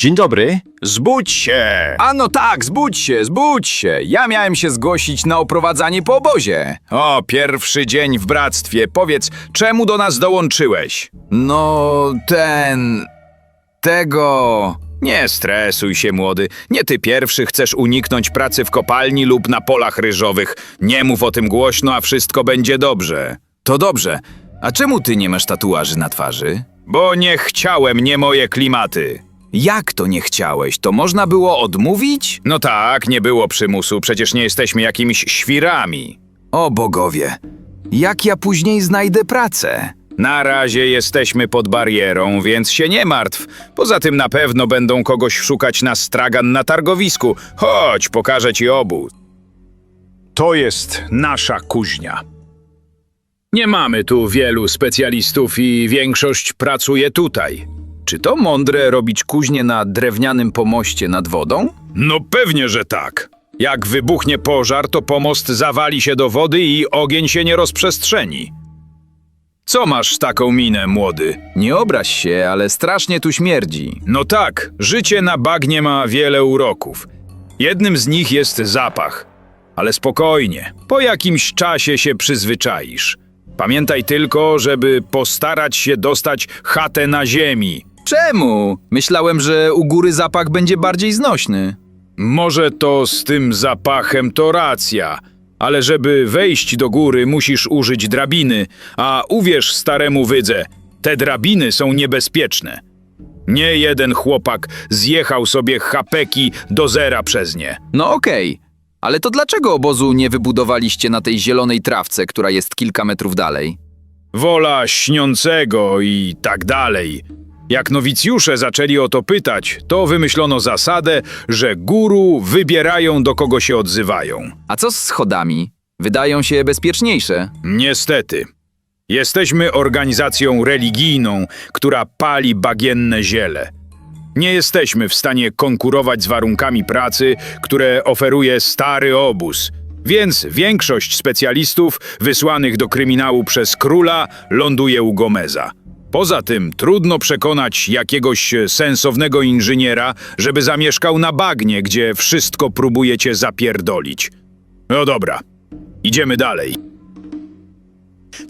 Dzień dobry. Zbudź się! A no tak, zbudź się, zbudź się. Ja miałem się zgłosić na oprowadzanie po obozie. O, pierwszy dzień w bractwie. Powiedz, czemu do nas dołączyłeś? No, ten... tego... Nie stresuj się, młody. Nie ty pierwszy chcesz uniknąć pracy w kopalni lub na polach ryżowych. Nie mów o tym głośno, a wszystko będzie dobrze. To dobrze. A czemu ty nie masz tatuaży na twarzy? Bo nie chciałem, nie moje klimaty. Jak to nie chciałeś? To można było odmówić? No tak, nie było przymusu, przecież nie jesteśmy jakimiś świrami. O bogowie, jak ja później znajdę pracę? Na razie jesteśmy pod barierą, więc się nie martw. Poza tym na pewno będą kogoś szukać na stragan na targowisku. Chodź, pokażę ci obóz. To jest nasza kuźnia. Nie mamy tu wielu specjalistów i większość pracuje tutaj. Czy to mądre robić kuźnię na drewnianym pomoście nad wodą? No pewnie, że tak. Jak wybuchnie pożar, to pomost zawali się do wody i ogień się nie rozprzestrzeni. Co masz taką minę, młody? Nie obraź się, ale strasznie tu śmierdzi. No tak, życie na bagnie ma wiele uroków. Jednym z nich jest zapach. Ale spokojnie, po jakimś czasie się przyzwyczaisz. Pamiętaj tylko, żeby postarać się dostać chatę na ziemi. Czemu? Myślałem, że u góry zapach będzie bardziej znośny. Może to z tym zapachem to racja, ale żeby wejść do góry, musisz użyć drabiny, a uwierz staremu wydze, te drabiny są niebezpieczne. Nie jeden chłopak zjechał sobie chapeki do zera przez nie. No okej, ale to dlaczego obozu nie wybudowaliście na tej zielonej trawce, która jest kilka metrów dalej? Wola śniącego i tak dalej. Jak nowicjusze zaczęli o to pytać, to wymyślono zasadę, że guru wybierają do kogo się odzywają. A co z schodami? Wydają się bezpieczniejsze. Niestety. Jesteśmy organizacją religijną, która pali bagienne ziele. Nie jesteśmy w stanie konkurować z warunkami pracy, które oferuje stary obóz, więc większość specjalistów wysłanych do kryminału przez króla ląduje u Gomeza. Poza tym trudno przekonać jakiegoś sensownego inżyniera, żeby zamieszkał na bagnie, gdzie wszystko próbujecie zapierdolić. No dobra, idziemy dalej.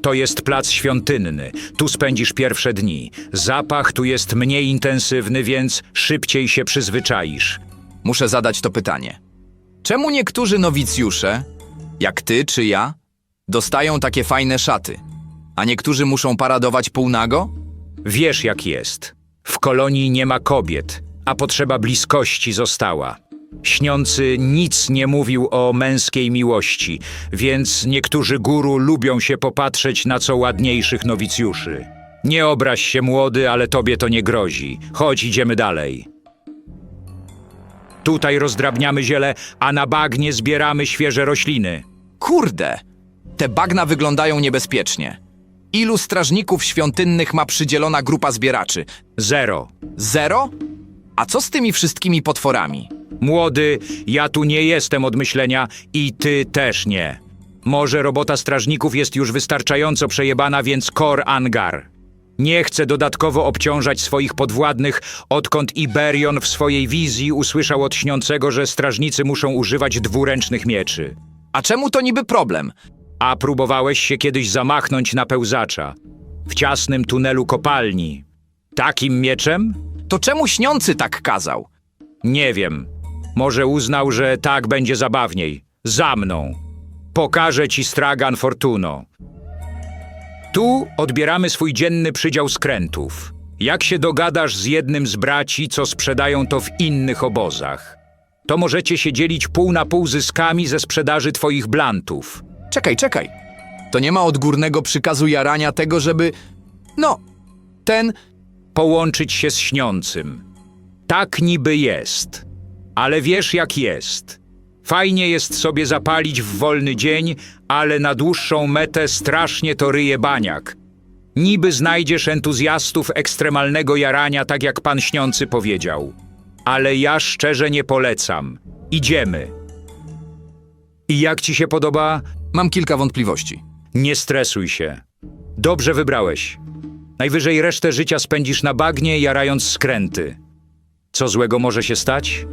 To jest plac świątynny. Tu spędzisz pierwsze dni. Zapach tu jest mniej intensywny, więc szybciej się przyzwyczaisz. Muszę zadać to pytanie. Czemu niektórzy nowicjusze, jak ty czy ja, dostają takie fajne szaty, a niektórzy muszą paradować półnago? Wiesz jak jest. W kolonii nie ma kobiet, a potrzeba bliskości została. Śniący nic nie mówił o męskiej miłości, więc niektórzy guru lubią się popatrzeć na co ładniejszych nowicjuszy. Nie obraź się młody, ale tobie to nie grozi. Chodź, idziemy dalej. Tutaj rozdrabniamy ziele, a na bagnie zbieramy świeże rośliny. Kurde! Te bagna wyglądają niebezpiecznie. Ilu strażników świątynnych ma przydzielona grupa zbieraczy? Zero. Zero? A co z tymi wszystkimi potworami? Młody, ja tu nie jestem od myślenia i ty też nie. Może robota strażników jest już wystarczająco przejebana, więc kor angar. Nie chcę dodatkowo obciążać swoich podwładnych, odkąd Iberion w swojej wizji usłyszał od śniącego, że strażnicy muszą używać dwuręcznych mieczy. A czemu to niby problem? A próbowałeś się kiedyś zamachnąć na pełzacza w ciasnym tunelu kopalni. Takim mieczem? To czemu śniący tak kazał? Nie wiem. Może uznał, że tak będzie zabawniej. Za mną. Pokażę ci stragan Fortuno. Tu odbieramy swój dzienny przydział skrętów. Jak się dogadasz z jednym z braci, co sprzedają to w innych obozach, to możecie się dzielić pół na pół zyskami ze sprzedaży twoich blantów. Czekaj, czekaj. To nie ma odgórnego przykazu jarania tego, żeby... No, ten... Połączyć się z śniącym. Tak niby jest. Ale wiesz jak jest. Fajnie jest sobie zapalić w wolny dzień, ale na dłuższą metę strasznie to ryje baniak. Niby znajdziesz entuzjastów ekstremalnego jarania, tak jak pan śniący powiedział. Ale ja szczerze nie polecam. Idziemy. I jak ci się podoba? Mam kilka wątpliwości. Nie stresuj się. Dobrze wybrałeś. Najwyżej resztę życia spędzisz na bagnie, jarając skręty. Co złego może się stać?